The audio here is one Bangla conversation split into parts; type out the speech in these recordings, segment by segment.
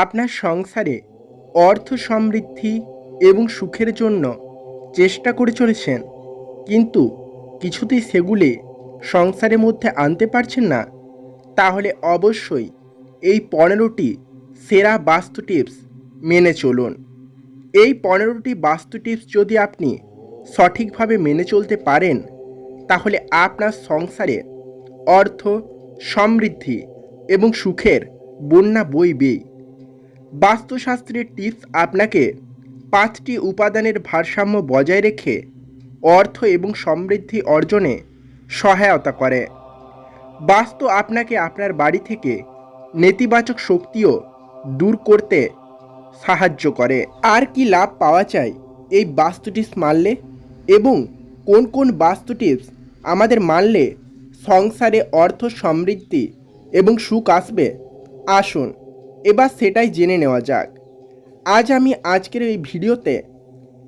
আপনার সংসারে অর্থ সমৃদ্ধি এবং সুখের জন্য চেষ্টা করে চলেছেন। কিন্তু কিছুতেই সেগুলি সংসারের মধ্যে আনতে পারছেন না। তাহলে অবশ্যই এই পনেরোটি সেরা বাস্তু টিপস মেনে চলুন। এই পনেরোটি বাস্তু টিপস যদি আপনি সঠিকভাবে মেনে চলতে পারেন, তাহলে আপনার সংসারে অর্থ সমৃদ্ধি এবং সুখের বন্যা বইবেই। বাস্তুশাস্ত্রের টিপস আপনাকে পাঁচটি উপাদানের ভারসাম্য বজায় রেখে অর্থ এবং সমৃদ্ধি অর্জনে সহায়তা করে। বাস্তু আপনাকে আপনার বাড়ি থেকে নেতিবাচক শক্তিও দূর করতে সাহায্য করে। আর কি লাভ পাওয়া যায় এই বাস্তু টিপস মানলে এবং কোন কোন বাস্তু টিপস আমাদের মানলে সংসারে অর্থ সমৃদ্ধি এবং সুখ আসবে, আসুন। এবার সেটাই জেনে নেওয়া যাক। আজ আমি আজকের এই ভিডিওতে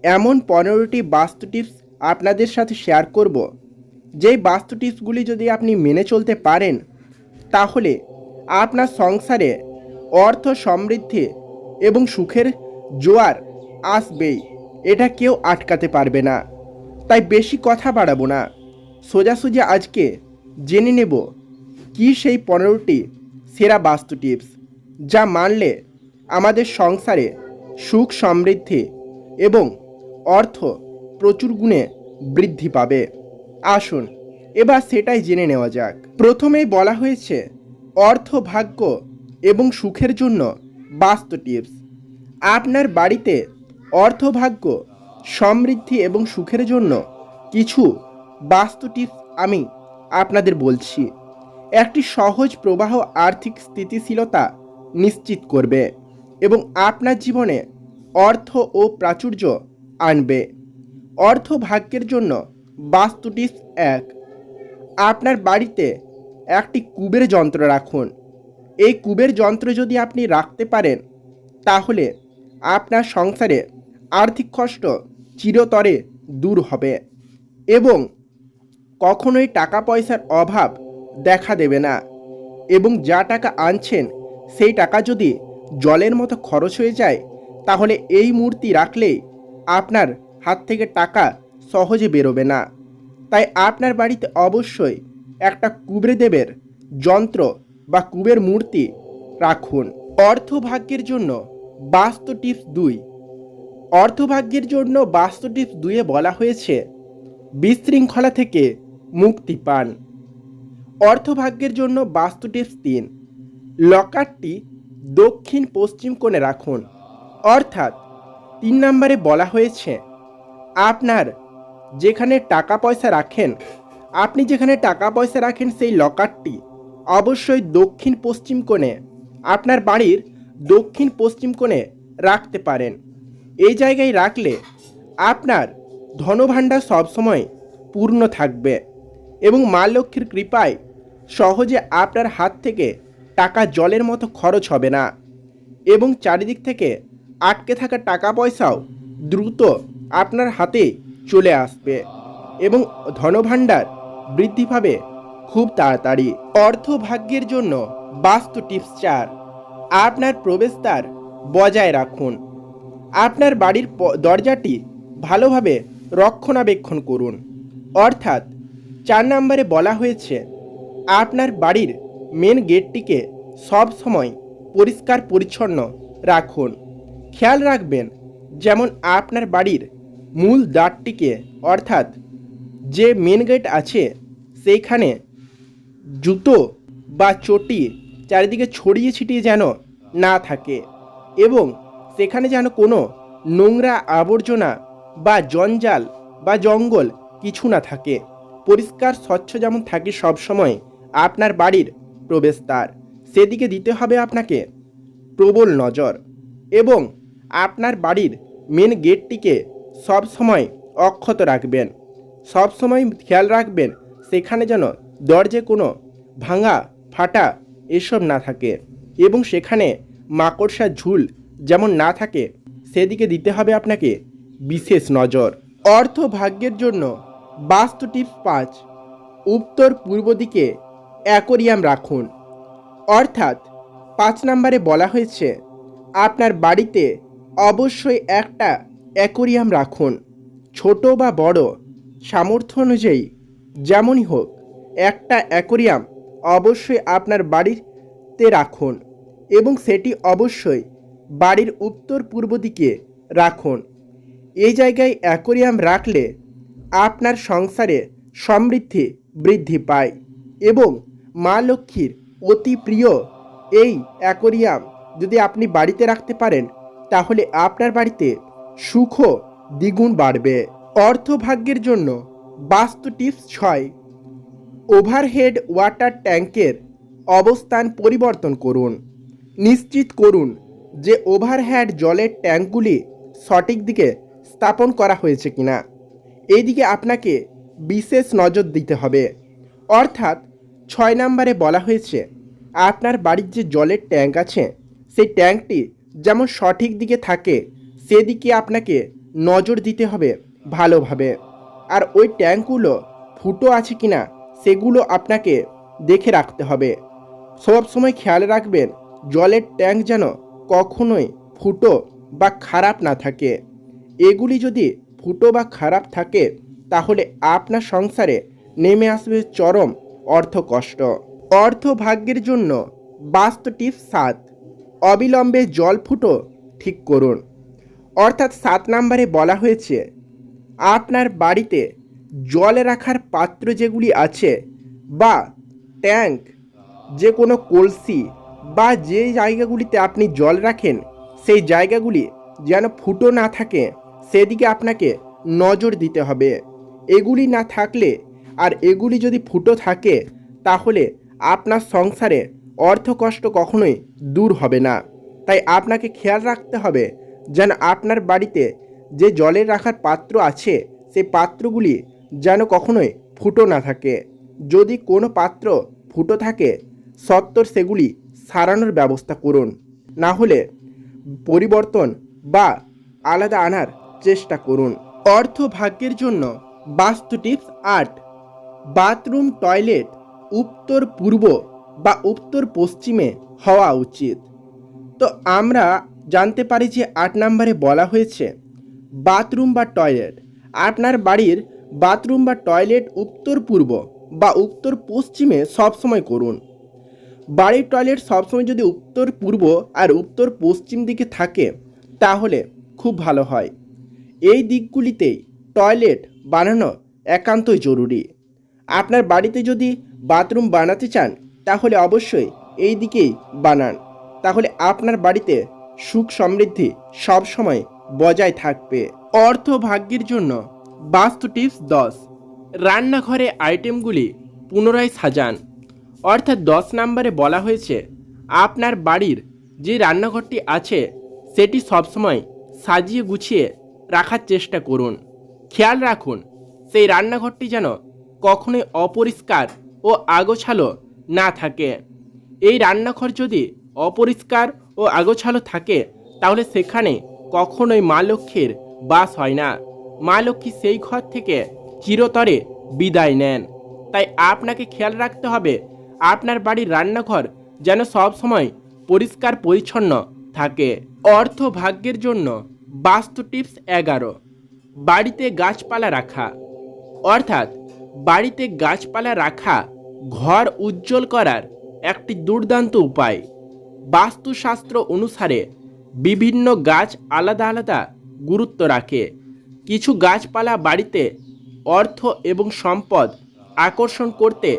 এমন পনেরোটি বাস্তু টিপস আপনাদের সাথে শেয়ার করব। যেই বাস্তু টিপসগুলি যদি আপনি মেনে চলতে পারেন, তাহলে আপনার সংসারে অর্থ সমৃদ্ধি এবং সুখের জোয়ার আসবেই, এটা কেউ আটকাতে পারবে না। তাই বেশি কথা বাড়াবো না। সোজাসুজি আজকে জেনে নেব কি সেই পনেরোটি সেরা বাস্তু টিপস। যা মানলে আমাদের সংসারে সুখ সমৃদ্ধি এবং অর্থ প্রচুর গুণে বৃদ্ধি পাবে। আসুন, এবার সেটাই জেনে নেওয়া যাক। প্রথমেই বলা হয়েছে, অর্থ ভাগ্য এবং সুখের জন্য বাস্তু টিপস। আপনার বাড়িতে অর্থভাগ্য সমৃদ্ধি এবং সুখের জন্য কিছু বাস্তু টিপস আমি আপনাদের বলছি। একটি সহজ প্রবাহ আর্থিক স্থিতিশীলতা নিশ্চিত করবে এবং আপনার জীবনে অর্থ ও প্রাচুর্য আনবে। অর্থ ভাগ্যের জন্য বাস্তু টিপস এক। আপনার বাড়িতে একটি কুবের যন্ত্র রাখুন। এই কুবের যন্ত্র যদি আপনি রাখতে পারেন, তাহলে আপনার সংসারে আর্থিক কষ্ট চিরতরে দূর হবে এবং কখনোই টাকা পয়সার অভাব দেখা দেবে না এবং যা টাকা আনছেন সেই টাকা যদি জলের মতো খরচ হয়ে যায়, তাহলে এই মূর্তি রাখলেই আপনার হাত থেকে টাকা সহজে বেরোবে না। তাই আপনার বাড়িতে অবশ্যই একটা কুবের দেবের যন্ত্র বা কুবের মূর্তি রাখুন। অর্থভাগ্যের জন্য বাস্তু টিপস দুই। অর্থভাগ্যের জন্য বাস্তু টিপস দুয়ে বলা হয়েছে, বিশৃঙ্খলা থেকে মুক্তি পান। অর্থভাগ্যের জন্য বাস্তু টিপস তিন। লকারটি দক্ষিণ পশ্চিম কোণে রাখুন। অর্থাৎ তিন নম্বরে বলা হয়েছে, আপনার যেখানে টাকা পয়সা রাখেন, আপনি যেখানে টাকা পয়সা রাখেন সেই লকারটি অবশ্যই দক্ষিণ পশ্চিম কোণে, আপনার বাড়ির দক্ষিণ পশ্চিম কোণে রাখতে পারেন। এই জায়গায় রাখলে আপনার ধনভাণ্ডার সবসময় পূর্ণ থাকবে এবং মা লক্ষ্মীর কৃপায় সহজে আপনার হাত থেকে টাকা জলের মতো খরচ হবে না। এবং চারিদিক থেকে আটকে থাকা টাকা পয়সাও দ্রুত আপনার হাতে চলে আসবে এবং ধনভাণ্ডার বৃদ্ধি পাবে খুব তাড়াতাড়ি। অর্থ ভাগ্যের জন্য বাস্তু টিপস চার, আপনার প্রবেশদ্বার বজায় রাখুন। আপনার বাড়ির দরজাটি ভালোভাবে রক্ষণাবেক্ষণ করুন। অর্থাৎ চার নম্বরে বলা হয়েছে, আপনার বাড়ির মেন গেটটিকে সব সময় পরিষ্কার পরিচ্ছন্ন রাখুন। খেয়াল রাখবেন, যেমন আপনার বাড়ির মূল দ্বারটিকে, অর্থাৎ যে মেন গেট আছে, সেইখানে জুতো বা চটি চারিদিকে ছড়িয়ে ছিটিয়ে যেন না থাকে এবং সেখানে যেন কোনো নোংরা আবর্জনা বা জঞ্জাল বা জঙ্গল কিছু না থাকে। পরিষ্কার, স্বচ্ছ যেমন থাকে সবসময় আপনার বাড়ির প্রবেশদ্বার। সেদিকে দিতে হবে আপনাকে প্রবল নজর এবং আপনার বাড়ির মেন গেটটিকে সব সময় অক্ষত রাখবেন। সব সময় খেয়াল রাখবেন সেখানে যেন দরজে কোনো ভাঙা ফাটা এসব না থাকে এবং সেখানে মাকড়সার ঝুল যেমন না থাকে সেদিকে দিতে হবে আপনাকে বিশেষ নজর। অর্থ ভাগ্যের জন্য বাস্তু টিপস পাঁচ। উত্তর পূর্ব দিকে অ্যাকোরিয়াম রাখুন। অর্থাৎ, পাঁচ নম্বরে বলা হয়েছে, আপনার বাড়িতে অবশ্যই একটা অ্যাকোরিয়াম রাখুন। ছোট বা বড়, সামর্থ্য অনুযায়ী। যেমনই হোক, একটা অ্যাকোরিয়াম অবশ্যই আপনার বাড়িতে রাখুন এবং সেটি অবশ্যই বাড়ির উত্তর পূর্ব দিকে রাখুন। এই জায়গায় অ্যাকোরিয়াম রাখলে আপনার সংসারে সমৃদ্ধি বৃদ্ধি পায় এবং মা লক্ষ্মীর অতি প্রিয় এই অ্যাকোরিয়াম যদি আপনি বাড়িতে রাখতে পারেন, তাহলে আপনার বাড়িতে সুখ দ্বিগুণ বাড়বে। অর্থভাগ্যের জন্য বাস্তু টিপস ছয়। ওভারহেড ওয়াটার ট্যাঙ্কের অবস্থান পরিবর্তন করুন। নিশ্চিত করুন যে ওভারহেড জলের ট্যাঙ্কগুলি সঠিক দিকে স্থাপন করা হয়েছে কিনা। এই দিকে আপনাকে বিশেষ নজর দিতে হবে। অর্থাৎ ছয় নম্বরে বলা হয়েছে, আপনার বাড়ির যে জলের ট্যাঙ্ক আছে, সেই ট্যাঙ্কটি যেমন সঠিক দিকে থাকে, সেদিকে আপনাকে নজর দিতে হবে ভালোভাবে। আর ওই ট্যাঙ্কগুলো ফুটো আছে কি না সেগুলো আপনাকে দেখে রাখতে হবে। সব সময় খেয়াল রাখবেন, জলের ট্যাঙ্ক যেন কখনোই ফুটো বা খারাপ না থাকে। এগুলি যদি ফুটো বা খারাপ থাকে, তাহলে আপনার সংসারে নেমে আসবে চরম অর্থ কষ্ট। অর্থ ভাগ্যের জন্য বাস্তু টিপস সাত। অবিলম্বে জল ফুটো ঠিক করুন। অর্থাৎ সাত নম্বরে বলা হয়েছে, আপনার বাড়িতে জল রাখার পাত্র যেগুলি আছে বা ট্যাঙ্ক যে কোনো কলসি বা যে জায়গাগুলিতে আপনি জল রাখেন, সেই জায়গাগুলি যেন ফুটো না থাকে, সেদিকে আপনাকে নজর দিতে হবে। এগুলি না থাকলে আর এগুলি যদি ফুটো থাকে, তাহলে আপনার সংসারে অর্থ কষ্ট কখনোই দূর হবে না। তাই আপনাকে খেয়াল রাখতে হবে যেন আপনার বাড়িতে যে জলের রাখার পাত্র আছে সেই পাত্রগুলি যেন কখনোই ফুটো না থাকে। যদি কোনো পাত্র ফুটো থাকে, সত্তর সেগুলি সারানোর ব্যবস্থা করুন। না হলে পরিবর্তন বা আলাদা আনার চেষ্টা করুন। অর্থ ভাগ্যের জন্য বাস্তু টিপস আট। বাথরুম টয়লেট উত্তর পূর্ব বা উত্তর পশ্চিমে হওয়া উচিত। তো আমরা জানতে পারি যে আট নম্বরে বলা হয়েছে, বাথরুম বা টয়লেট। আপনার বাড়ির বাথরুম বা টয়লেট উত্তর পূর্ব বা উত্তর পশ্চিমে সবসময় করুন। বাড়ির টয়লেট সবসময় যদি উত্তর পূর্ব আর উত্তর পশ্চিম দিকে থাকে, তাহলে খুব ভালো হয়। এই দিকগুলিতেই টয়লেট বানানো একান্তই জরুরি। আপনার বাড়িতে যদি বাথরুম বানাতে চান, তাহলে অবশ্যই এই দিকেই বানান। তাহলে আপনার বাড়িতে সুখ সমৃদ্ধি সবসময় বজায় থাকবে। অর্থ ভাগ্যের জন্য বাস্তু টিপস দশ। রান্নাঘরে আইটেমগুলি পুনরায় সাজান। অর্থাৎ দশ নম্বরে বলা হয়েছে, আপনার বাড়ির যে রান্নাঘরটি আছে, সেটি সবসময় সাজিয়ে গুছিয়ে রাখার চেষ্টা করুন। খেয়াল রাখুন, সেই রান্নাঘরটি যেন কখনোই অপরিষ্কার ও আগোছালো না থাকে। এই রান্নাঘর যদি অপরিষ্কার ও আগোছালো থাকে, তাহলে সেখানে কখনোই মা লক্ষ্মীর বাস হয় না। মা লক্ষ্মী সেই ঘর থেকে চিরতরে বিদায় নেন। তাই আপনাকে খেয়াল রাখতে হবে, আপনার বাড়ির রান্নাঘর যেন সব সময় পরিষ্কার পরিচ্ছন্ন থাকে। অর্থ ভাগ্যের জন্য বাস্তু টিপস এগারো। বাড়িতে গাছপালা রাখা। অর্থাৎ বাড়িতে গাছপালা রাখা, ঘর উজ্জ্বল করার একটি দুর্দান্ত উপায়। বাস্তুশাস্ত্র অনুসারে বিভিন্ন গাছ আলাদা আলাদা গুরুত্ব রাখে। কিছু গাছপালা বাড়িতে অর্থ এবং সম্পদ আকর্ষণ করতে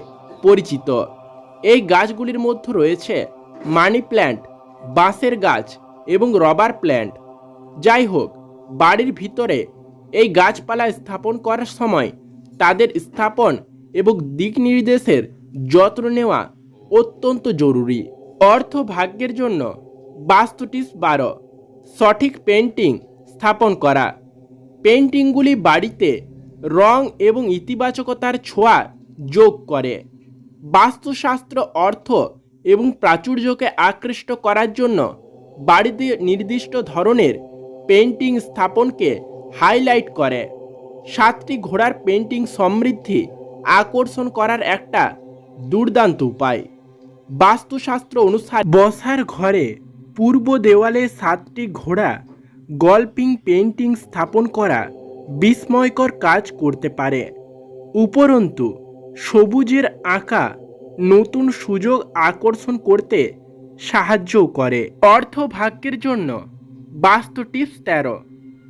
পরিচিত। এই গাছগুলির মধ্যে রয়েছে মানি প্ল্যান্ট, বাঁশের গাছ এবং রবার প্ল্যান্ট। যাই হোক, বাড়ির ভিতরে এই গাছপালা স্থাপন করার সময় তাদের স্থাপন এবং দিক নির্দেশের যত্ন নেওয়া অত্যন্ত জরুরি। অর্থ ভাগ্যের জন্য বাস্তুটিস বারো, সঠিক পেন্টিং স্থাপন করা। পেন্টিংগুলি বাড়িতে রং এবং ইতিবাচকতার ছোঁয়া যোগ করে। বাস্তুশাস্ত্র অর্থ এবং প্রাচুর্যকে আকৃষ্ট করার জন্য বাড়িতে নির্দিষ্ট ধরনের পেন্টিং স্থাপনকে হাইলাইট করে। সাতটি ঘোড়ার পেন্টিং সমৃদ্ধি আকর্ষণ করার একটা দুর্দান্ত উপায়। বাস্তুশাস্ত্র অনুসারে বসার ঘরে পূর্ব দেওয়ালে সাতটি ঘোড়া গল্পিং পেন্টিং স্থাপন করা বিস্ময়কর কাজ করতে পারে। উপরন্তু, সবুজের আঁকা নতুন সুযোগ আকর্ষণ করতে সাহায্যও করে। অর্থ ভাগ্যের জন্য বাস্তু টিপস তেরো,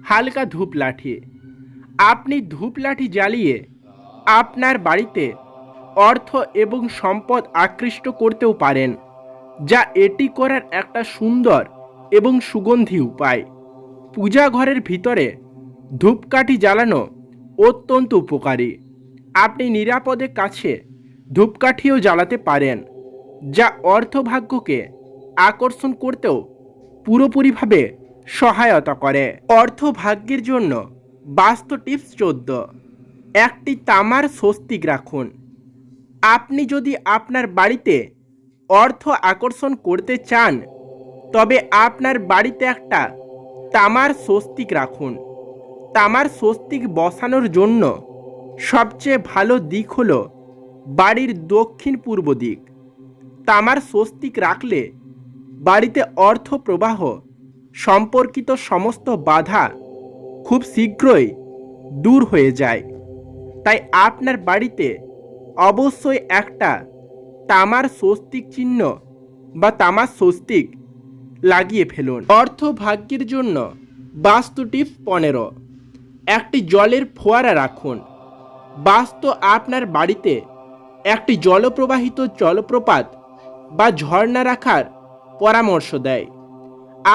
হালকা ধূপ লাঠি আপনি ধূপলাঠি জ্বালিয়ে আপনার বাড়িতে অর্থ এবং সম্পদ আকৃষ্ট করতেও পারেন, যা এটি করার একটা সুন্দর এবং সুগন্ধি উপায়। পূজা ঘরের ভিতরে ধূপকাঠি জ্বালানো অত্যন্ত উপকারী। আপনি নিরাপদে কাছে ধূপকাঠিও জ্বালাতে পারেন, যা অর্থভাগ্যকে আকর্ষণ করতেও পুরোপুরিভাবে সহায়তা করে। অর্থভাগ্যের জন্য বাস্তু টিপস চোদ্দ। একটি তামার স্বস্তিক রাখুন। আপনি যদি আপনার বাড়িতে অর্থ আকর্ষণ করতে চান, তবে আপনার বাড়িতে একটা তামার স্বস্তিক রাখুন। তামার স্বস্তিক বসানোর জন্য সবচেয়ে ভালো দিক হল বাড়ির দক্ষিণ পূর্ব দিক। তামার স্বস্তিক রাখলে বাড়িতে অর্থ প্রবাহ সম্পর্কিত সমস্ত বাধা খুব শীঘ্রই দূর হয়ে যায়। তাই আপনার বাড়িতে অবশ্যই একটা তামার স্বস্তিক চিহ্ন বা তামার স্বস্তিক লাগিয়ে ফেলুন। অর্থ ভাগ্যের জন্য বাস্তু টিপস পনেরো। একটি জলের ফোয়ারা রাখুন। বাস্তু আপনার বাড়িতে একটি জলপ্রবাহিত জলপ্রপাত বা ঝর্ণা রাখার পরামর্শ দেয়।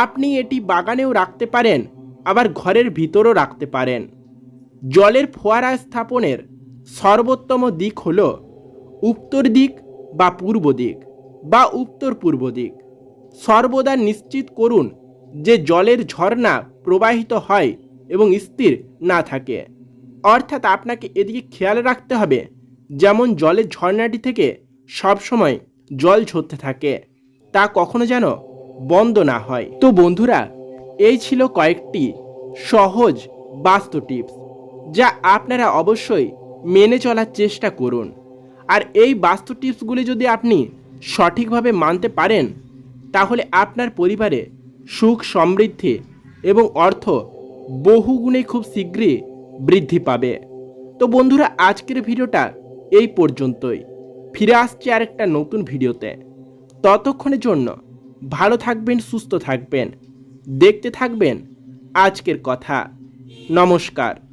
আপনি এটি বাগানেও রাখতে পারেন আবার ঘরের ভিতরও রাখতে পারেন। জলের ফোয়ারা স্থাপনের সর্বোত্তম দিক হল উত্তর দিক বা পূর্ব দিক বা উত্তর পূর্ব দিক। সর্বদা নিশ্চিত করুন যে জলের ঝর্ণা প্রবাহিত হয় এবং স্থির না থাকে। অর্থাৎ আপনাকে এদিকে খেয়াল রাখতে হবে, যেমন জলের ঝর্ণাটি থেকে সবসময় জল ঝরতে থাকে, তা কখনো যেন বন্ধ না হয়। তো বন্ধুরা এই ছিল কয়েকটি সহজ বাস্তু টিপস, যা আপনারা অবশ্যই মেনে চলার চেষ্টা করুন। আর এই বাস্তু টিপসগুলি যদি আপনি সঠিকভাবে মানতে পারেন, তাহলে আপনার পরিবারে সুখ, সমৃদ্ধি এবং অর্থ বহুগুণে খুব শীঘ্রই বৃদ্ধি পাবে। তো বন্ধুরা, আজকের ভিডিওটা এই পর্যন্তই। ফিরে আসছে আরেকটা নতুন ভিডিওতে। ততক্ষণের জন্য ভালো থাকবেন, সুস্থ থাকবেন। দেখতে থাকবেন আজকের কথা। নমস্কার।